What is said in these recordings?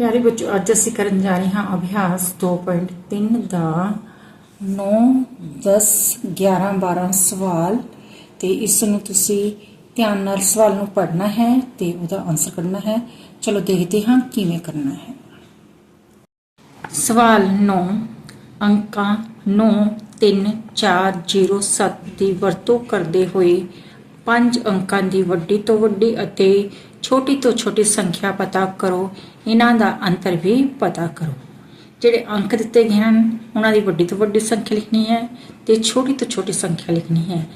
ਪਿਆਰੇ ਬੱਚੋ, ਅੱਜ ਅਸੀਂ ਕਰਨ ਜਾ ਰਹੇ ਹਾਂ ਅਭਿਆਸ 2.3 ਦਾ 9 10 11 12 ਸਵਾਲ ਤੇ ਇਸ ਨੂੰ ਤੁਸੀਂ ਧਿਆਨ ਨਾਲ ਸਵਾਲ ਨੂੰ ਪੜ੍ਹਨਾ ਹੈ ਤੇ ਉਹਦਾ ਆਨਸਰ ਕਰਨਾ ਹੈ। ਚਲੋ ਦੇਖਦੇ ਹਾਂ ਕਿਵੇਂ ਕਰਨਾ ਹੈ। ਸਵਾਲ 9 ਅੰਕਾਂ 9 3 4 0 7 ਦੀ ਵਰਤੋਂ ਕਰਦੇ ਹੋਏ ਪੰਜ ਅੰਕਾਂ ਦੀ ਵੱਡੀ ਤੋਂ ਵੱਡੀ ਅਤੇ ਛੋਟੀ ਤੋਂ ਛੋਟੀ ਸੰਖਿਆ ਪਤਾ ਕਰੋ। ਇਹਨਾਂ ਦਾ ਅੰਤਰ ਵੀ ਪਤਾ ਕਰੋ। ਜਿਹੜੇ ਅੰਕ ਦਿੱਤੇ ਗਏ ਹਨ, ਉਹਨਾਂ ਦੀ ਵੱਡੀ ਤੋਂ ਵੱਡੀ ਸੰਖਿਆ ਲਿਖਣੀ ਹੈ ਤੇ ਛੋਟੀ ਤੋਂ ਛੋਟੀ ਸੰਖਿਆ ਲਿਖਣੀ ਹੈ।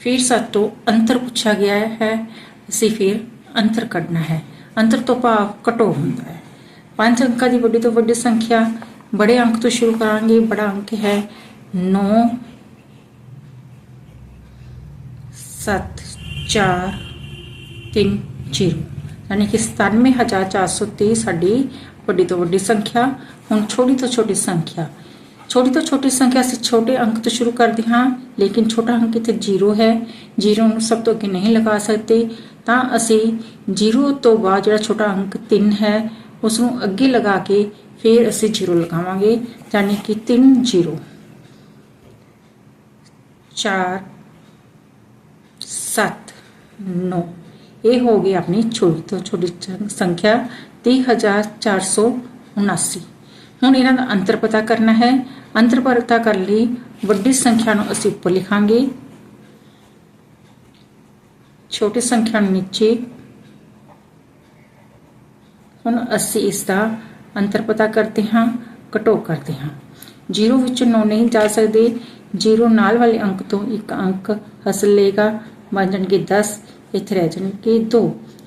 ਫਿਰ ਸਾਤੋਂ ਅੰਤਰ ਪੁੱਛਿਆ ਗਿਆ ਹੈ। ਅਸੀਂ ਫਿਰ ਅੰਤਰ ਕੱਢਣਾ ਹੈ। ਅੰਤਰ ਤੋਂ ਭਾਵ ਘਟੋ ਹੁੰਦਾ ਹੈ। ਪੰਜ ਅੰਕਾਂ ਦੀ ਵੱਡੀ ਤੋਂ ਵੱਡੀ ਸੰਖਿਆ। ਬੜੇ ਅੰਕ ਤੋਂ ਸ਼ੁਰੂ ਕਰਾਂਗੇ। ਬੜਾ ਅੰਕ ਹੈ 9 7 4 3 0 ਯਾਨੀ ਕਿ 97430 ਸਾਡੀ ਵੱਡੀ ਤੋਂ ਵੱਡੀ ਸੰਖਿਆ ਹੁਣ ਛੋਟੀ ਤੋਂ ਛੋਟੀ ਸੰਖਿਆ ਛੋਟੀ ਤੋਂ ਛੋਟੀ ਸੰਖਿਆ ਅਸੀਂ ਛੋਟੇ ਅੰਕ ਤੋਂ ਸ਼ੁਰੂ ਕਰਦੇ ਹਾਂ ਲੇਕਿਨ ਛੋਟਾ ਅੰਕ ਇੱਥੇ 0 ਹੈ 0 ਨੂੰ ਸਭ ਤੋਂ ਅੱਗੇ ਨਹੀਂ ਲਗਾ ਸਕਦੇ ਤਾਂ ਅਸੀਂ 0 ਤੋਂ ਬਾਅਦ ਜਿਹੜਾ ਛੋਟਾ ਅੰਕ 3 ਹੈ ਉਸ ਨੂੰ ਅੱਗੇ ਲਗਾ ਕੇ ਫਿਰ ਅਸੀਂ 0 ਲਗਾਵਾਂਗੇ ਯਾਨੀ ਕਿ 3 0 4 7 9 ਇਹ ਹੋ ਗਈ ਆਪਣੀ ਛੋਟੀ ਤੋਂ ਛੋਟੀ ਸੰਖਿਆ 30479 ਹੁਣ ਇਹਨਾਂ ਦਾ ਅੰਤਰ ਪਤਾ ਕਰਨਾ ਹੈ। ਅੰਤਰ ਪਤਾ ਕਰਨ ਲਈ ਵੱਡੀ ਸੰਖਿਆ ਨੂੰ ਅਸੀਂ ਉੱਪਰ ਲਿਖਾਂਗੇ। ਛੋਟੀ ਸੰਖਿਆ ਨੂੰ ਨੀਚੇ। ਹੁਣ ਅਸੀਂ ਇਸ ਦਾ ਅੰਤਰ ਪਤਾ ਕਰਦੇ ਹਾਂ, ਘਟੋ ਕਰਦੇ ਹਾਂ। 0 ਵਿੱਚੋਂ 9 ਨਹੀਂ ਜਾ ਸਕਦੇ। 0 ਨਾਲ ਵਾਲੇ ਅੰਕ ਤੋਂ ਇੱਕ ਅੰਕ ਹਸਲ ਲੇਗਾ ਬਣ ਜਾਣਗੇ 10 ਇੱਥੇ ਰਹਿ ਜਾਣਗੇ 2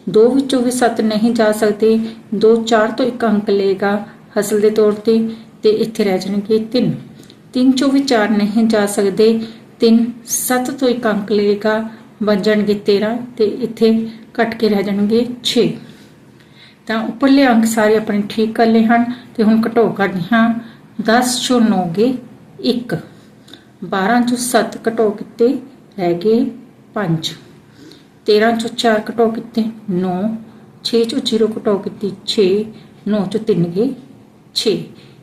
ਦੋ ਵਿੱਚੋਂ ਵੀ 7 ਨਹੀਂ ਜਾ ਸਕਦੇ। 2 4 ਤੋਂ ਇੱਕ ਅੰਕ ਲਏਗਾ ਹਸਲ ਦੇ ਤੌਰ ਤੇ ਤੇ ਇੱਥੇ ਰਹਿ ਜਾਣਗੇ 3 3 ਚੋਂ ਵੀ 4 ਨਹੀਂ ਜਾ ਸਕਦੇ। 3 7 ਤੋਂ ਇੱਕ ਅੰਕ ਲਏਗਾ, ਬਣ ਜਾਣਗੇ 13 ਤੇ ਇੱਥੇ ਕੱਟ ਕੇ ਰਹਿ ਜਾਣਗੇ 6 ਤਾਂ ਉੱਪਰਲੇ ਅੰਕ ਸਾਰੇ ਆਪਣੇ ਠੀਕ ਕਰ ਲਏ ਹਨ ਤੇ ਹੁਣ ਘਟੋ ਕਰਦੇ ਹਾਂ 10 ਚੋਂ 9 ਗਏ 1 12 ਚੋਂ 7 ਘਟੋ ਕੀਤੇ ਰਹਿ ਗਏ 5 13 ਚੋਂ 4 ਘਟੋ ਕੀਤੇ 9 6 ਚੋਂ 0 ਘਟੋ ਕੀਤੀ 6 9 ਚੋਂ 3 ਗਏ 6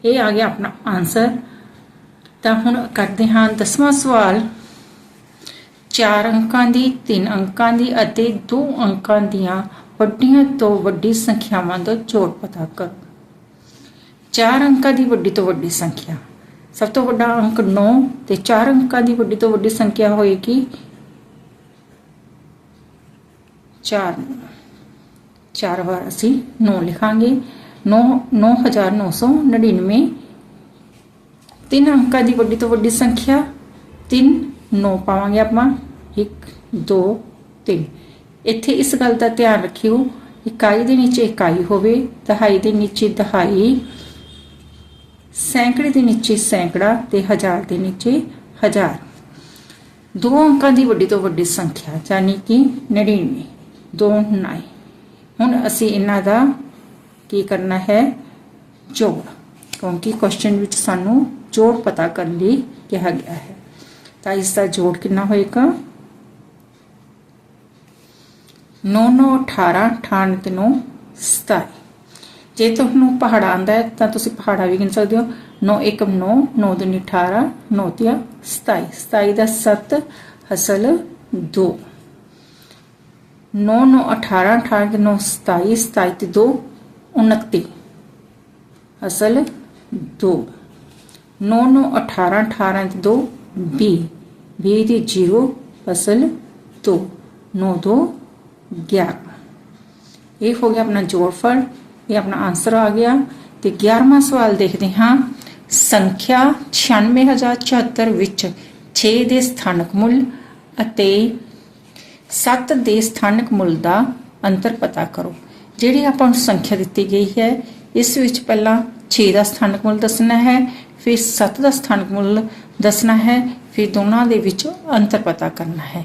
ਇਹ ਆ ਗਿਆ ਆਪਣਾ ਆਨਸਰ ਤਾਂ ਹੁਣ ਕਰਦੇ ਹਾਂ ਦਸਵਾਂ ਸਵਾਲ। 4 ਅੰਕਾਂ ਦੀ 3 ਅੰਕਾਂ ਦੀ ਅਤੇ 2 ਅੰਕਾਂ ਦੀਆਂ ਵੱਡੀਆਂ ਤੋਂ ਵੱਡੀ ਸੰਖਿਆਵਾਂ ਦਾ ਜੋੜ ਪਤਾ ਕਰੋ 4 ਅੰਕਾਂ ਦੀ ਵੱਡੀ ਤੋਂ ਵੱਡੀ ਸੰਖਿਆ। ਸਭ ਤੋਂ ਵੱਡਾ ਅੰਕ 9 ਤੇ 4 ਅੰਕਾਂ ਦੀ ਵੱਡੀ ਤੋਂ ਵੱਡੀ ਸੰਖਿਆ ਹੋਏਗੀ 4 ਚਾਰ ਵਾਰ ਅਸੀਂ 9 ਲਿਖਾਂਗੇ। 9 9999 ਤਿੰਨ ਅੰਕਾਂ ਦੀ ਵੱਡੀ ਤੋਂ ਵੱਡੀ ਸੰਖਿਆ। 3 9 ਪਾਵਾਂਗੇ ਆਪਾਂ। 1 2 3 ਇੱਥੇ ਇਸ ਗੱਲ ਦਾ ਧਿਆਨ ਰੱਖਿਓ, ਇਕਾਈ ਦੇ ਨੀਚੇ ਇਕਾਈ ਹੋਵੇ, ਦਹਾਈ ਦੇ ਨੀਚੇ ਦਹਾਈ, ਸੈਂਕੜੇ ਦੇ ਨੀਚੇ ਸੈਂਕੜਾ ਤੇ ਹਜ਼ਾਰ ਦੇ ਨੀਚੇ ਹਜ਼ਾਰ। ਦੋ ਅੰਕਾਂ ਦੀ ਵੱਡੀ ਤੋਂ ਵੱਡੀ ਸੰਖਿਆ, ਯਾਨੀ ਕਿ 99 ਦੋ ਨਾਈ ਹੁਣ ਅਸੀਂ ਇਹਨਾਂ ਦਾ ਕੀ ਕਰਨਾ ਹੈ? ਜੋੜ। ਕਿਉਂਕਿ ਕੁਐਸਚਨ ਵਿੱਚ ਸਾਨੂੰ ਜੋੜ ਪਤਾ ਕਰਨ ਲਈ ਕਿਹਾ ਗਿਆ ਹੈ। ਤਾਂ ਇਸ ਦਾ ਜੋੜ ਕਿੰਨਾ ਹੋਏਗਾ? 9 9 18 18 ਤੇ 9 27 ਜੇ ਤੁਹਾਨੂੰ ਪਹਾੜਾ ਆਂਦਾ ਹੈ ਤਾਂ ਤੁਸੀਂ ਪਹਾੜਾ ਵੀ ਗਿਣ ਸਕਦੇ ਹੋ। 9 1 9 9 2 18 9 3 27 27 ਦਾ 7 ਅਸਲ 2 9 9 18 18 ਤੇ 9 27 27 ਤੇ 2 29 ਅਸਲ 2 9 9 18 18 ਤੇ 2 20 20 ਤੇ 0 ਅਸਲ 2 9 2 11 ਇਹ ਹੋ ਗਿਆ ਆਪਣਾ ਜੋੜਫਲ ਇਹ ਆਪਣਾ ਆਨਸਰ ਆ ਗਿਆ ਤੇ 11ਵਾਂ ਸਵਾਲ ਦੇਖਦੇ ਹਾਂ ਸੰਖਿਆ 96074 ਵਿੱਚ 6 ਦੇ ਸਥਾਨਕ ਮੁੱਲ ਅਤੇ 7 ਦੇ ਸਥਾਨਕ ਮੁੱਲ ਦਾ ਅੰਤਰ ਪਤਾ ਕਰੋ। ਜਿਹੜੀ ਆਪਾਂ ਨੂੰ ਸੰਖਿਆ ਦਿੱਤੀ ਗਈ ਹੈ, ਇਸ ਵਿੱਚ ਪਹਿਲਾਂ 6 ਦਾ ਸਥਾਨਕ ਮੁੱਲ ਦੱਸਣਾ ਹੈ, ਫਿਰ 7 ਦਾ ਸਥਾਨਕ ਮੁੱਲ ਦੱਸਣਾ ਹੈ, ਫਿਰ ਦੋਨਾਂ ਦੇ ਵਿੱਚ ਅੰਤਰ ਪਤਾ ਕਰਨਾ ਹੈ।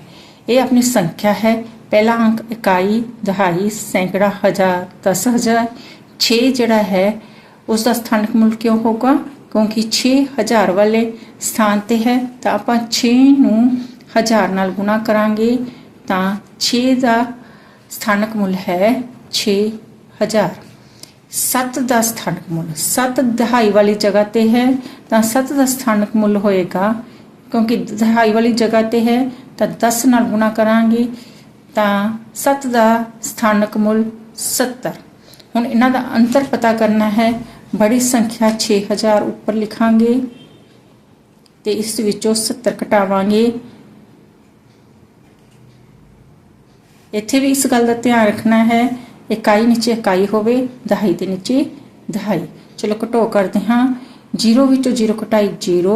ਇਹ ਆਪਣੀ ਸੰਖਿਆ ਹੈ। ਪਹਿਲਾ ਅੰਕ ਇਕਾਈ, ਦਹਾਈ, ਸੈਂਕੜਾ, ਹਜ਼ਾਰ, ਦਸ ਹਜ਼ਾਰ। 6 ਜਿਹੜਾ ਹੈ, ਉਸ ਦਾ ਸਥਾਨਕ ਮੁੱਲ ਕਿਉਂ ਹੋਗਾ ਕਿਉਂਕਿ 6000 ਵਾਲੇ ਸਥਾਨ ਤੇ ਹੈ, ਤਾਂ ਆਪਾਂ 6 ਨੂੰ ਹਜ਼ਾਰ ਨਾਲ ਗੁਣਾ ਕਰਾਂਗੇ। ਤਾਂ 6 ਦਾ ਸਥਾਨਕ ਮੁੱਲ ਹੈ 6000 7 ਦਾ ਸਥਾਨਕ ਮੁੱਲ। 7 ਦਹਾਈ ਵਾਲੀ ਜਗ੍ਹਾ ਤੇ ਹੈ ਤਾਂ 7 ਦਾ ਸਥਾਨਕ ਮੁੱਲ ਹੋਏਗਾ। ਕਿਉਂਕਿ ਦਹਾਈ ਵਾਲੀ ਜਗ੍ਹਾ ਤੇ ਹੈ ਤਾਂ 10 ਨਾਲ ਗੁਣਾ ਕਰਾਂਗੇ ਤਾਂ 7 ਦਾ ਸਥਾਨਕ ਮੁੱਲ 70 ਹੁਣ ਇਹਨਾਂ ਦਾ ਅੰਤਰ ਪਤਾ ਕਰਨਾ ਹੈ। ਬੜੀ ਸੰਖਿਆ 6000 ਉੱਪਰ ਲਿਖਾਂਗੇ ਤੇ ਇਸ ਵਿੱਚੋਂ 70 ਘਟਾਵਾਂਗੇ। ਇੱਥੇ ਵੀ ਇਸ ਗੱਲ ਦਾ ਧਿਆਨ ਰੱਖਣਾ ਹੈ, ਇਕਾਈ ਨੀਚੇ ਇਕਾਈ ਹੋਵੇ, ਦਹਾਈ ਦੇ ਨੀਚੇ ਦਹਾਈ। ਚਲੋ ਘਟੋ ਕਰਦੇ ਹਾਂ। 0 ਵਿੱਚੋਂ 0 ਘਟਾਈ 0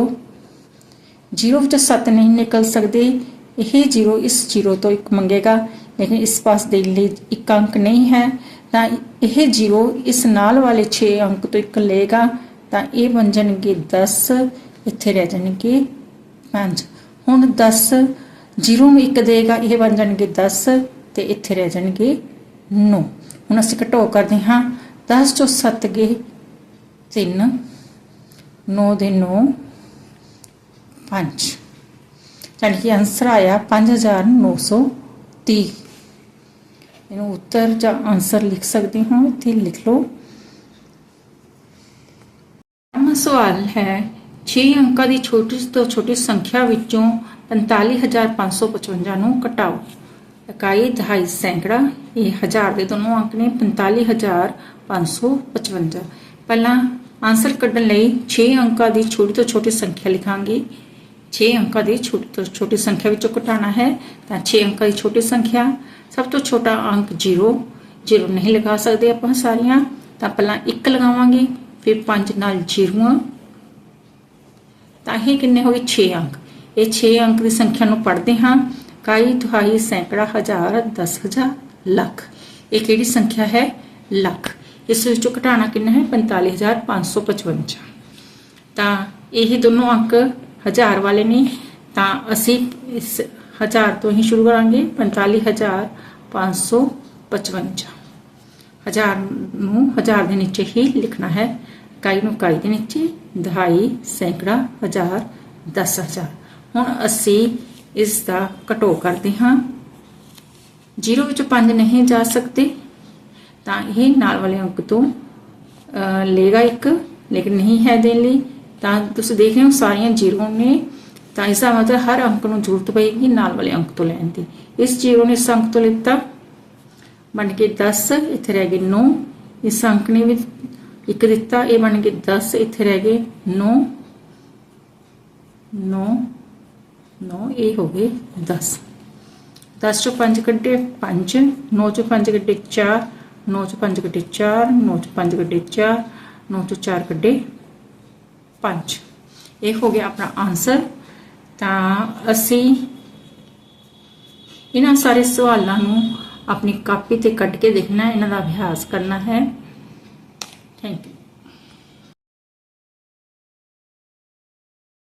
0 ਵਿੱਚੋਂ 7 ਨਹੀਂ ਨਿਕਲ ਸਕਦੇ। ਇਹ 0 ਇਸ 0 ਤੋਂ ਇੱਕ ਮੰਗੇਗਾ, ਲੇਕਿਨ ਇਸ ਪਾਸ ਦੇ ਲਈ ਇੱਕ ਅੰਕ ਨਹੀਂ ਹੈ। ਤਾਂ ਇਹ 0 ਇਸ ਨਾਲ ਵਾਲੇ 6 ਅੰਕ ਤੋਂ ਇੱਕ ਲਏਗਾ। ਤਾਂ ਇਹ ਬਣ ਜਾਣਗੇ 10 ਇੱਥੇ ਰਹਿ ਜਾਣਗੇ 5 ਹੁਣ 10 0 ਨੂੰ ਇੱਕ ਦੇਗਾ ਇਹ ਬਣ ਜਾਣਗੇ 10 ਤੇ ਇੱਥੇ ਰਹਿ ਜਾਣਗੇ। 9 ਹੁਣ ਅਸੀਂ ਘਟੋ ਕਰਦੇ ਹਾਂ 10 ਚੋਂ 7 ਗਏ 3 9 ਦੇ 9 5 ਯਾਨੀ ਕਿ ਆਨਸਰ ਆਇਆ 5930 ਇਹਨੂੰ ਉੱਤਰ ਜਾਂ ਆਨਸਰ ਲਿਖ ਸਕਦੇ ਹੋ, ਇੱਥੇ ਲਿਖ ਲਓ। ਅਗਲਾ ਸਵਾਲ ਹੈ 6 ਅੰਕਾਂ ਦੀ ਛੋਟੀ ਤੋਂ ਛੋਟੀ ਸੰਖਿਆ ਵਿੱਚੋਂ 45555 ਨੂੰ ਘਟਾਓ। ਇਕਾਈ ਦਹਾਈ ਸੈਂਕੜਾ, ਇਹ ਹਜ਼ਾਰ ਦੇ ਦੋਨੋਂ ਅੰਕ ਨੇ 45555 ਪਹਿਲਾਂ ਆਨਸਰ ਕੱਢਣ ਲਈ 6 ਅੰਕਾਂ ਦੀ ਛੋਟੀ ਤੋਂ ਛੋਟੀ ਸੰਖਿਆ ਲਿਖਾਂਗੇ। 6 ਅੰਕਾਂ ਦੀ ਛੋਟੀ ਤੋਂ ਛੋਟੀ ਸੰਖਿਆ ਵਿੱਚੋਂ ਘਟਾਉਣਾ ਹੈ, ਤਾਂ 6 ਅੰਕਾਂ ਦੀ ਛੋਟੀ ਸੰਖਿਆ। ਸਭ ਤੋਂ ਛੋਟਾ ਅੰਕ 0 0 ਨਹੀਂ ਲਗਾ ਸਕਦੇ ਆਪਾਂ ਸਾਰੀਆਂ, ਤਾਂ ਪਹਿਲਾਂ 1 ਲਗਾਵਾਂਗੇ, ਫਿਰ 5 ਨਾਲ 0 ਤਾਂ ਇਹ ਕਿੰਨੇ ਹੋ ਗਏ? 6 ਅੰਕ। ਇਹ 6 ਅੰਕ ਦੀ ਸੰਖਿਆ ਨੂੰ ਪੜ੍ਹਦੇ ਹਾਂ। ਕਾਈ ਦੁਹਾਈ ਸੈਂਕੜਾ ਹਜ਼ਾਰ 10000 ਲੱਖ। ਇਹ ਕਿਹੜੀ ਸੰਖਿਆ ਹੈ? ਲੱਖ। ਇਸ ਵਿੱਚੋਂ ਘਟਾਣਾ ਕਿੰਨਾ ਹੈ? 45555 ਤਾਂ ਇਹ ਦੋਨੋਂ ਅੰਕ ਹਜ਼ਾਰ ਵਾਲੇ ਨੇ। ਤਾਂ ਅਸੀਂ ਇਸ ਹਜ਼ਾਰ ਤੋਂ ਹੀ ਸ਼ੁਰੂ ਕਰਾਂਗੇ। 45555 ਹਜ਼ਾਰ ਨੂੰ ਹਜ਼ਾਰ ਦੇ ਨੀਚੇ ਹੀ ਲਿਖਣਾ ਹੈ। ਇਕਾਈ ਨੂੰ ਇਕਾਈ ਦੇ ਨੀਚੇ, ਦਹਾਈ ਸੈਂਕੜਾ ਹਜ਼ਾਰ 10000 ਹੁਣ ਅਸੀਂ ਇਸ ਦਾ ਘਟੋ ਕਰਦੇ ਹਾਂ। 0 ਵਿੱਚ 5 ਨਹੀਂ ਜਾ ਸਕਦੇ ਤਾਂ ਇਹ ਨਾਲ ਵਾਲੇ ਅੰਕ ਤੋਂ ਅਹ, ਲਏਗਾ ਇੱਕ ਲੇਕਿਨ ਨਹੀਂ ਹੈ ਦੇਣ ਲਈ। ਤਾਂ ਤੁਸੀਂ ਦੇਖ ਰਹੇ ਹੋ ਸਾਰੀਆਂ 0 ਨੇ ਤਾਂ ਇਸ ਦਾ ਮਤਲਬ ਹਰ ਅੰਕ ਨੂੰ ਜ਼ਰੂਰਤ ਪਏਗੀ ਨਾਲ ਵਾਲੇ ਅੰਕ ਤੋਂ ਲੈਣ ਦੀ। ਇਸ 0 ਨੇ ਇਸ ਅੰਕ ਤੋਂ ਲਿੱਤਾ। ਬਣ ਕੇ 10 ਇੱਥੇ ਰਹਿ ਗਏ 9 ਇਸ ਅੰਕ ਨੇ ਵੀ ਇੱਕ ਦਿੱਤਾ ਇਹ ਬਣ ਕੇ 10 ਇੱਥੇ ਰਹਿ ਗਏ 9 9 9 ਇਹ ਹੋ ਗਏ 10 10 ਚੋਂ 5 ਕੱਢੇ 5 9 ਚੋਂ 5 ਕੱਢੇ 4 9 ਚੋਂ 5 ਕੱਢੇ 4 9 ਚੋਂ 5 ਕੱਢੇ 4 9 ਚੋਂ 4 ਕੱਢੇ 5 ਇਹ ਹੋ ਗਿਆ ਆਪਣਾ ਆਨਸਰ ਤਾਂ ਅਸੀਂ ਇਹਨਾਂ ਸਾਰੇ ਸਵਾਲਾਂ ਨੂੰ ਆਪਣੀ ਕਾਪੀ ਤੇ ਕੱਢ ਕੇ ਦੇਖਣਾ, ਇਹਨਾਂ ਦਾ ਅਭਿਆਸ ਕਰਨਾ ਹੈ। Thank you